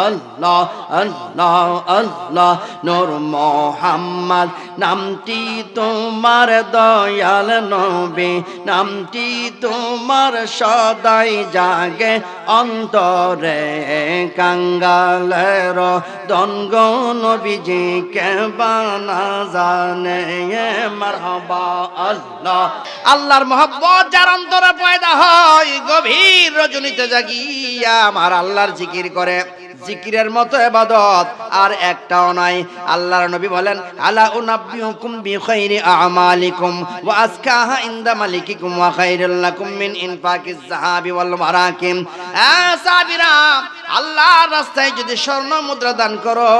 আল্লাহ আল্লাহ আল্লাহ নূর মোহাম্মদ নামটি তোমার দয়াল নবী, নামটি তোমার সদাই জাগে অন্তরে কাঙ্গালের দনগ নবীজি কে বানা জানে মারহাবা আল্লাহ। আল্লাহর মোহব্বত যার অন্তরে পয়দা হয়, গভীর রজনীতে জাগিয়া আমার আল্লাহর জিকির করে। জিকিরের মতো এবাদত আর একটাও নাই। আল্লাহর নবী বলেন, আলা উনাব্বিউকুম ওয়া আসকাহা ইনদা মালিকিকুম ওয়া খাইরুল লাকুম মিন ইনফাকিজ যাহাবি ওয়াল মারাকিম আ সাবিরা আল্লাহর রাস্তায় যদি স্বর্ণ মুদ্রা দান করো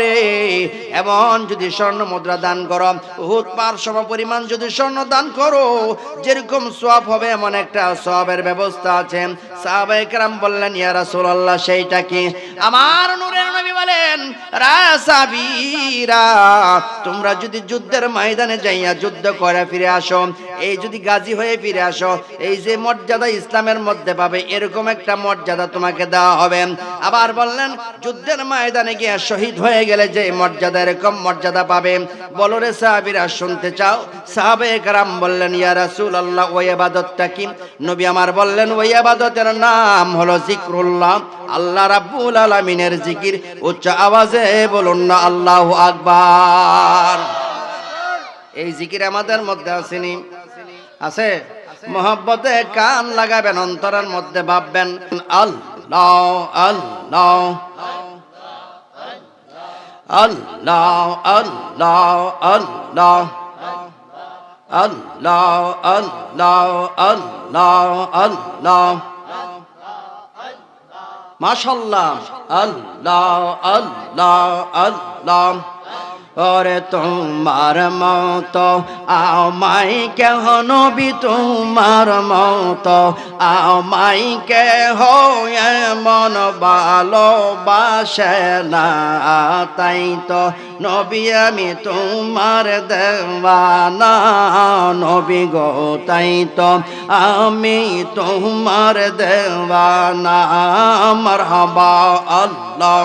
রে এবং যদি স্বর্ণ মুদ্রা দান করো, উহুদ পার সম পরিমাণ যদি স্বর্ণ দান করো, যেরকম সওয়াব হবে এমন একটা সওয়াবের ব্যবস্থা আছে। বললেন সেইটা কি? আমার বলেন তোমরা যদি যুদ্ধের ময়দানে যাইয়া যুদ্ধ করে ফিরে আসো এই যদি গাজী হয়ে ফিরে আসো, এই যে মর্যাদা ইসলামের মধ্যে পাবে, এরকম একটা মর্যাদা তোমাকে দেওয়া হবে। আবার বললেন, যুদ্ধের ময়দানে গিয়ে শহীদ হয়ে গেলে যে মর্যাদা, এরকম মর্যাদা পাবে। বলো রে সাহাবিরা, শুনতে চাও? সাহাবে কারাম বললেন, ইয়া রাসূল আল্লাহ ওই আবাদতটা কি? নবী আমার বললেন, ওই আবাদতের নাম হলো জিক্রুল্লাহ। আল্লাহ রাব্বুল আলামিনের জিকির। উচ্চ আওয়াজে বলুন না, আল্লাহু আকবার। এই জিকির আমাদের মধ্যে আসেনি। আছে? মোহব্বতে কান লাগাবেন, অন্তরের মধ্যে ভাববেন, আল্লাহ আল্লাহ মাশাল্লাহ, আল্লাহ আল্লাহ আল্লাহ। ওরে তোমার মত আমাই কেহ নবী তোমার মত আমাই কেহ মন ভালোবাসে না তাই তো নবী আমি তোমার দেওয়ানা নবী গো তাই তো আমি তোমার দেওয়ানা মারহাবা আল্লাহ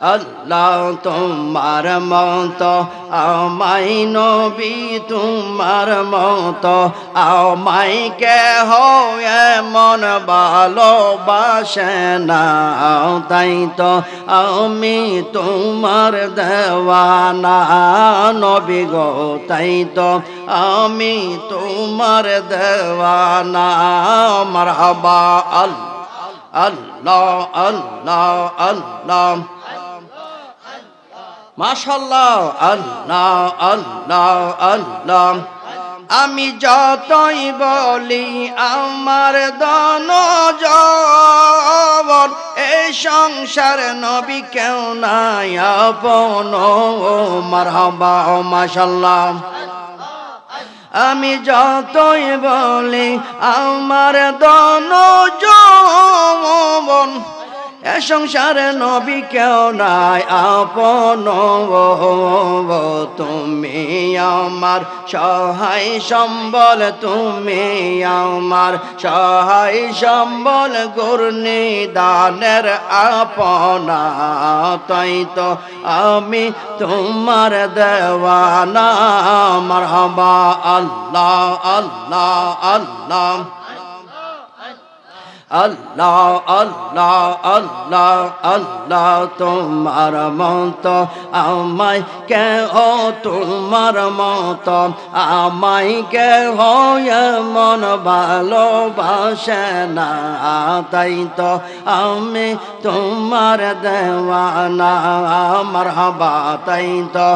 আল্লাহ তোমার মত আমাই নবী তোমার মত আমাই কে মন ভালোবাসে না। তাই তো আমি তোমার দেওয়ানা নবী গো, তাই তো আমি তোমার দেওয়ানা। মারহাবা আল্লাহ আল্লাহ আল্লাহ আল্লাহ। মাশাল্লাহ, আল্লাহ আল্লাহ আল্লাহ। আমি যতই বলি, আমার দন জবন। এই সংসার নবী কেউ নাই, আপন মারহাবা মাশাল্লাহ। আমি যতই বলি, আমার দন যৌবন এ সংসারে নবী কেউ নাই, আপন তুমি আমার। সহায় সম্বল তুমি আমার। সহায় সম্বল গুর্নি দানের আপনা, তাই তো আমি তোমার দেওয়ানা। মারহাবা আল্লাহ আল্লাহ আল্লাহ। আল্লাহ আল্লাহ আল্লাহ আল্লাহ, তোমার মত আমায় কে ও তোমার মত আমায় কে মন ভালোবাসে না। তাই তো আমি তোমার দেওয়ানা, আমার হবা। তাই তো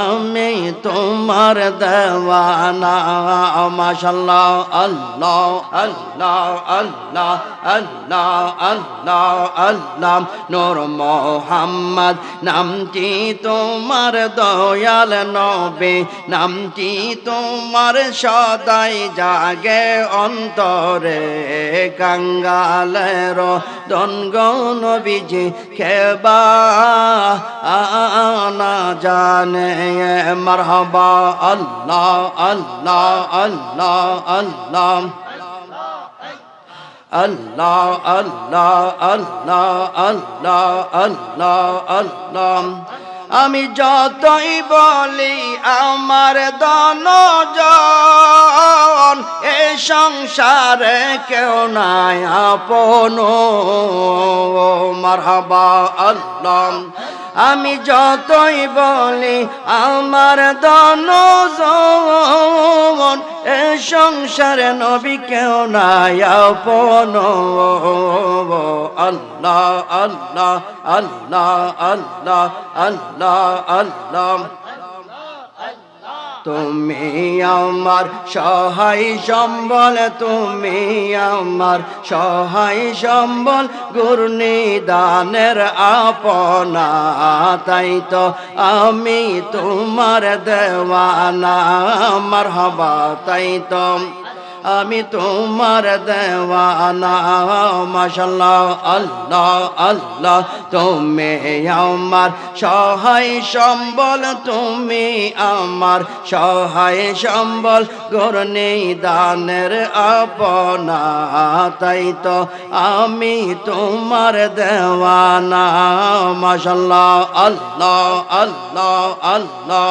আমি তোমার দেওয়ানা, মাশাল্লাহ, আল্লাহ আল্লাহ আল্লাহ আল্লাহ আল্লাহ আল্লাহ, নূর মোহাম্মদ। নামটি তোমার দয়াল নবে, নামটি তোমার সদাই জাগে অন্তরে। কাঙ্গালের দনগ নবীজি, খেবা আনা জানে। মারহাবা আল্লাহ আল্লাহ আল্লাহ আল্লাহ। আল্লাহ আল্লাহ আল্লাহ আল্লাহ আল্লাহ আল্লাহ। আমি যতই বলি আমার দনজন, এ সংসারে কেউ নাই আপন। মারহাবা, আল্লাহ। আমি যতই বলি, আমার দনজন, এ সংসারে নবী কেউ নাই, আপন আল্লাহ আল্লাহ আল্লাহ আল্লাহ আল্লাহ আল্লাহ। তুমি আমার সহায় সম্বল, তুমি আমার সহায় সম্বল গুরনিদানের আপনা। তাই তো আমি তোমার দেওয়ানা আমার হবা তাই তো আমি তোমার দেওয়ানা, মাশাল্লাহ, আল্লাহ আল্লাহ, তুমি আমার সহায় সম্বল, তুমি আমার সহায় সম্বল গরনি দানের আপনা, তাই তো আমি তোমার দেওয়ানা, মাশাল্লাহ, আল্লাহ আল্লাহ আল্লাহ।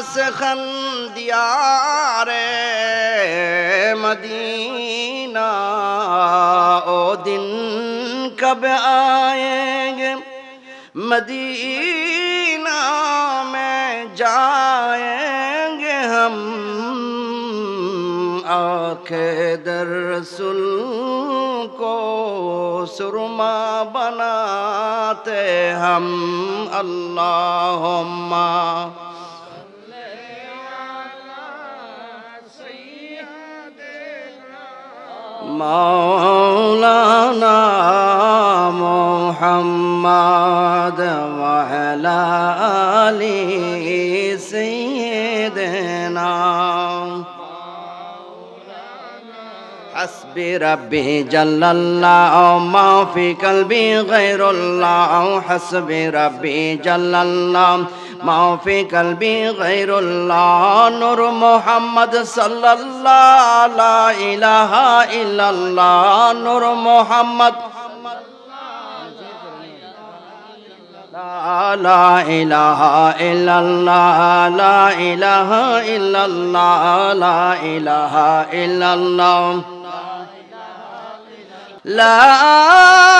ناس خندیار مدینہ، او دن کب آئیں گے؟ مدینہ میں جائیں گے ہم۔ آنکھ در کو سرما بناتے ہم۔ اللہم مولانا محمد وعلى آله سيدنا حسبي ربي جل الله ما في قلبي غير الله حسبي ربي جل الله ما في قلبي غير الله نور محمد صلى الله لا إله إلا الله نور محمد. لا إله إلا الله لا إله إلا الله لا إله إلا الله. لا